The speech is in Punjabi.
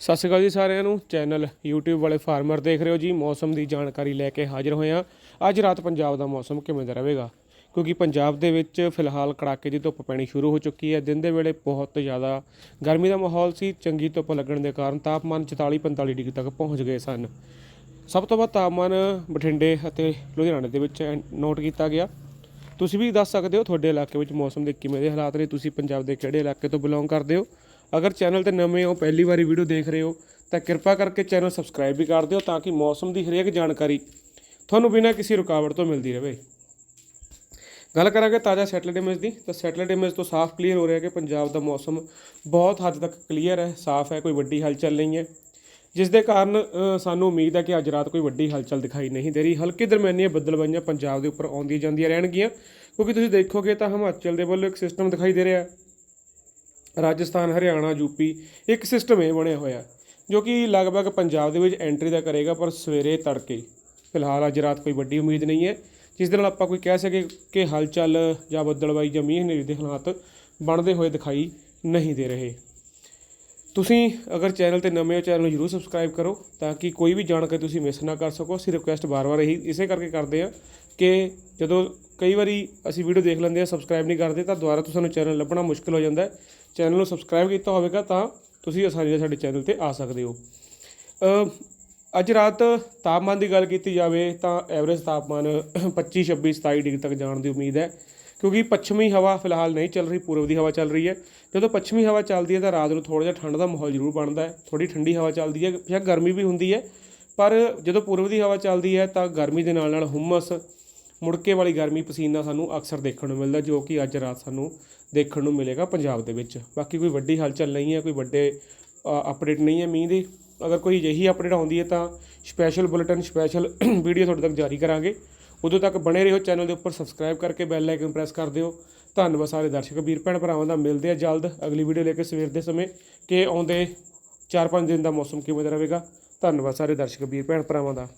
ਸਤਿ ਸ਼੍ਰੀ ਅਕਾਲ ਜੀ ਸਾਰਿਆਂ ਨੂੰ। ਚੈਨਲ YouTube ਵਾਲੇ ਫਾਰਮਰ ਦੇਖ ਰਹੇ ਹੋ ਜੀ। ਮੌਸਮ ਦੀ ਜਾਣਕਾਰੀ ਲੈ ਕੇ ਹਾਜ਼ਰ ਹੋਏ ਹਾਂ। ਅੱਜ ਰਾਤ ਪੰਜਾਬ ਦਾ ਮੌਸਮ ਕਿਵੇਂ ਦਾ ਰਹੇਗਾ? ਕਿਉਂਕਿ ਪੰਜਾਬ ਦੇ ਵਿੱਚ ਫਿਲਹਾਲ ਕੜਾਕੇ ਦੀ ਧੁੱਪ ਪੈਣੀ ਸ਼ੁਰੂ ਹੋ ਚੁੱਕੀ ਹੈ। ਦਿਨ ਦੇ ਵੇਲੇ ਬਹੁਤ ਜ਼ਿਆਦਾ ਗਰਮੀ ਦਾ ਮਾਹੌਲ ਸੀ। ਚੰਗੀ ਧੁੱਪ ਲੱਗਣ ਦੇ ਕਾਰਨ ਤਾਪਮਾਨ 44 45 ਡਿਗਰੀ ਤੱਕ ਪਹੁੰਚ ਗਏ ਸਨ। ਸਭ ਤੋਂ ਵੱਧ ਤਾਪਮਾਨ ਬਠਿੰਡੇ ਅਤੇ ਲੁਧਿਆਣੇ ਦੇ ਵਿੱਚ ਨੋਟ ਕੀਤਾ ਗਿਆ। ਤੁਸੀਂ ਵੀ ਦੱਸ ਸਕਦੇ ਹੋ ਤੁਹਾਡੇ ਇਲਾਕੇ ਵਿੱਚ ਮੌਸਮ ਦੇ ਕਿਵੇਂ ਦੇ ਹਾਲਾਤ ਨੇ? ਤੁਸੀਂ ਪੰਜਾਬ ਦੇ ਕਿਹੜੇ ਇਲਾਕੇ ਤੋਂ ਬਿਲੋਂਗ ਕਰਦੇ ਹੋ? ਅਗਰ ਚੈਨਲ ਤੇ ਨਵੇਂ ਹੋ, ਪਹਿਲੀ ਵਾਰੀ ਵੀਡੀਓ ਦੇਖ ਰਹੇ ਹੋ, ਤਾਂ ਕਿਰਪਾ ਕਰਕੇ ਚੈਨਲ ਸਬਸਕ੍ਰਾਈਬ ਵੀ ਕਰ ਦਿਓ ਤਾਂ ਕਿ ਮੌਸਮ ਦੀ ਹਰੇਕ ਜਾਣਕਾਰੀ ਤੁਹਾਨੂੰ ਬਿਨਾਂ ਕਿਸੇ ਰੁਕਾਵਟ ਤੋਂ ਮਿਲਦੀ ਰਹੇ। ਗੱਲ ਕਰਾਂਗੇ ਤਾਜ਼ਾ ਸੈਟਲਡ ਇਮੇਜ ਦੀ। ਤਾਂ ਸੈਟਲਡ ਇਮੇਜ ਤੋਂ ਸਾਫ਼ ਕਲੀਅਰ ਹੋ ਰਿਹਾ ਕਿ ਪੰਜਾਬ ਦਾ ਮੌਸਮ ਬਹੁਤ ਹੱਦ ਤੱਕ ਕਲੀਅਰ ਹੈ, ਸਾਫ਼ ਹੈ, ਕੋਈ ਵੱਡੀ ਹਲਚਲ ਨਹੀਂ ਹੈ। ਜਿਸ ਦੇ ਕਾਰਨ ਸਾਨੂੰ ਉਮੀਦ ਹੈ ਕਿ ਅੱਜ ਰਾਤ ਕੋਈ ਵੱਡੀ ਹਲਚਲ ਦਿਖਾਈ ਨਹੀਂ ਦੇ ਰਹੀ। ਹਲਕੀ ਦਰਮਿਆਨੀਆਂ ਬੱਦਲਬਾਈਆਂ ਪੰਜਾਬ ਦੇ ਉੱਪਰ ਆਉਂਦੀਆਂ ਜਾਂਦੀਆਂ ਰਹਿਣਗੀਆਂ। ਕਿਉਂਕਿ ਤੁਸੀਂ ਦੇਖੋਗੇ ਤਾਂ ਹਿਮਾਚਲ ਦੇ ਵੱਲੋਂ ਇੱਕ ਸਿਸਟਮ ਦਿਖਾਈ ਦੇ ਰਿਹਾ। ਰਾਜਸਥਾਨ, ਹਰਿਆਣਾ, ਯੂਪੀ ਇੱਕ ਸਿਸਟਮ ਇਹ ਬਣਿਆ ਹੋਇਆ ਜੋ ਕਿ ਲਗਭਗ ਪੰਜਾਬ ਦੇ ਵਿੱਚ ਐਂਟਰੀ ਦਾ ਕਰੇਗਾ, ਪਰ ਸਵੇਰੇ ਤੜਕੇ। ਫਿਲਹਾਲ ਅੱਜ ਰਾਤ ਕੋਈ ਵੱਡੀ ਉਮੀਦ ਨਹੀਂ ਹੈ, ਜਿਸ ਦੇ ਨਾਲ ਆਪਾਂ ਕੋਈ ਕਹਿ ਸਕੇ ਕਿ ਹਲਚਲ ਜਾਂ ਬੱਦਲਬਾਈ ਜਾਂ ਮੀਂਹ ਹਨੇਰੀ ਦੇ ਹਾਲਾਤ ਬਣਦੇ ਹੋਏ ਦਿਖਾਈ ਨਹੀਂ ਦੇ ਰਹੇ। ਤੁਸੀਂ ਅਗਰ ਚੈਨਲ ਤੇ ਨਵੇਂ ਹੋ, ਚੈਨਲ ਨੂੰ ਜਰੂਰ ਸਬਸਕ੍ਰਾਈਬ ਕਰੋ, ਤਾਂ ਕਿ ਕੋਈ ਵੀ ਜਾਣਕਾਰੀ ਤੁਸੀਂ ਮਿਸ ਨਾ ਕਰ ਸਕੋ। ਅਸੀਂ ਰਿਕੁਐਸਟ ਬਾਰ-ਬਾਰ ਇਹੀ, ਇਸੇ ਕਰਕੇ ਕਰਦੇ ਆ ਕਿ ਜਦੋਂ ਕਈ ਵਾਰੀ ਅਸੀਂ ਵੀਡੀਓ ਦੇਖ ਲੈਂਦੇ ਆ ਸਬਸਕ੍ਰਾਈਬ ਨਹੀਂ ਕਰਦੇ, ਤਾਂ ਦੁਬਾਰਾ ਤੋਂ ਸਾਨੂੰ ਚੈਨਲ ਲੱਭਣਾ ਮੁਸ਼ਕਲ ਹੋ ਜਾਂਦਾ ਹੈ। ਚੈਨਲ ਨੂੰ ਸਬਸਕ੍ਰਾਈਬ ਕੀਤਾ ਹੋਵੇਗਾ ਤਾਂ ਤੁਸੀਂ ਆਸਾਨੀ ਨਾਲ ਸਾਡੇ ਚੈਨਲ ਤੇ ਆ ਸਕਦੇ ਹੋ। ਅੱਜ ਰਾਤ ਤਾਪਮਾਨ ਦੀ ਗੱਲ ਕੀਤੀ ਜਾਵੇ ਤਾਂ ਐਵਰੇਜ ਤਾਪਮਾਨ 25 26 27 ਡਿਗਰੀ ਤੱਕ ਜਾਣ ਦੀ ਉਮੀਦ ਹੈ, ਕਿਉਂਕਿ ਪੱਛਮੀ ਹਵਾ ਫਿਲਹਾਲ ਨਹੀਂ ਚੱਲ ਰਹੀ, ਪੂਰਬ ਦੀ ਹਵਾ ਚੱਲ ਰਹੀ ਹੈ। ਜਦੋਂ ਪੱਛਮੀ ਹਵਾ ਚੱਲਦੀ ਹੈ ਤਾਂ ਰਾਤ ਨੂੰ ਥੋੜਾ ਜਿਹਾ ਠੰਡ ਦਾ ਮਾਹੌਲ ਜ਼ਰੂਰ ਬਣਦਾ ਹੈ ਥੋੜੀ ਠੰਡੀ ਹਵਾ ਚੱਲਦੀ ਹੈ ਜਾਂ ਗਰਮੀ ਵੀ ਹੁੰਦੀ ਹੈ। ਪਰ ਜਦੋਂ ਪੂਰਬ ਦੀ ਹਵਾ ਚੱਲਦੀ ਹੈ ਤਾਂ ਗਰਮੀ ਦੇ ਨਾਲ ਨਾਲ ਹੁਮਸ ਮੁੜਕੇ ਵਾਲੀ ਗਰਮੀ ਪਸੀਨਾ ਸਾਨੂੰ ਅਕਸਰ ਦੇਖਣ ਨੂੰ ਮਿਲਦਾ, ਜੋ ਕਿ ਅੱਜ ਰਾਤ ਸਾਨੂੰ ਦੇਖਣ ਨੂੰ ਮਿਲੇਗਾ ਪੰਜਾਬ ਦੇ ਵਿੱਚ। ਬਾਕੀ ਕੋਈ ਵੱਡੀ ਹਲਚਲ ਨਹੀਂ ਹੈ, ਕੋਈ ਵੱਡੇ ਅਪਡੇਟ ਨਹੀਂ ਹੈ ਮੀਂਹ ਦੀ। ਅਗਰ ਕੋਈ ਅਜਿਹੀ ਅਪਡੇਟ ਆਉਂਦੀ ਹੈ ਤਾਂ ਸਪੈਸ਼ਲ ਬੁਲੇਟਿਨ ਸਪੈਸ਼ਲ ਵੀਡੀਓ ਤੁਹਾਡੇ ਤੱਕ ਜਾਰੀ ਕਰਾਂਗੇ। ਉਦੋਂ ਤੱਕ ਬਣੇ ਰਹੋ ਚੈਨਲ ਦੇ ਉੱਪਰ ਸਬਸਕ੍ਰਾਈਬ ਕਰਕੇ ਬੈਲ ਆਈਕਨ ਪ੍ਰੈਸ ਕਰ ਦਿਓ। ਧੰਨਵਾਦ ਸਾਰੇ ਦਰਸ਼ਕ, ਵੀਰ ਭੈਣ ਭਰਾਵਾਂ ਦਾ। ਮਿਲਦੇ ਆ ਜਲਦ, ਅਗਲੀ ਵੀਡੀਓ ਲੈ ਕੇ ਸਵੇਰ ਦੇ ਸਮੇਂ। ਕਿ ਆਉਂਦੇ 4-5 ਦਿਨ ਦਾ ਮੌਸਮ ਕਿਵੇਂ ਦਾ ਰਹੇਗਾ? ਧੰਨਵਾਦ ਸਾਰੇ ਦਰਸ਼ਕ, ਵੀਰ ਭੈਣ ਭਰਾਵਾਂ ਦਾ।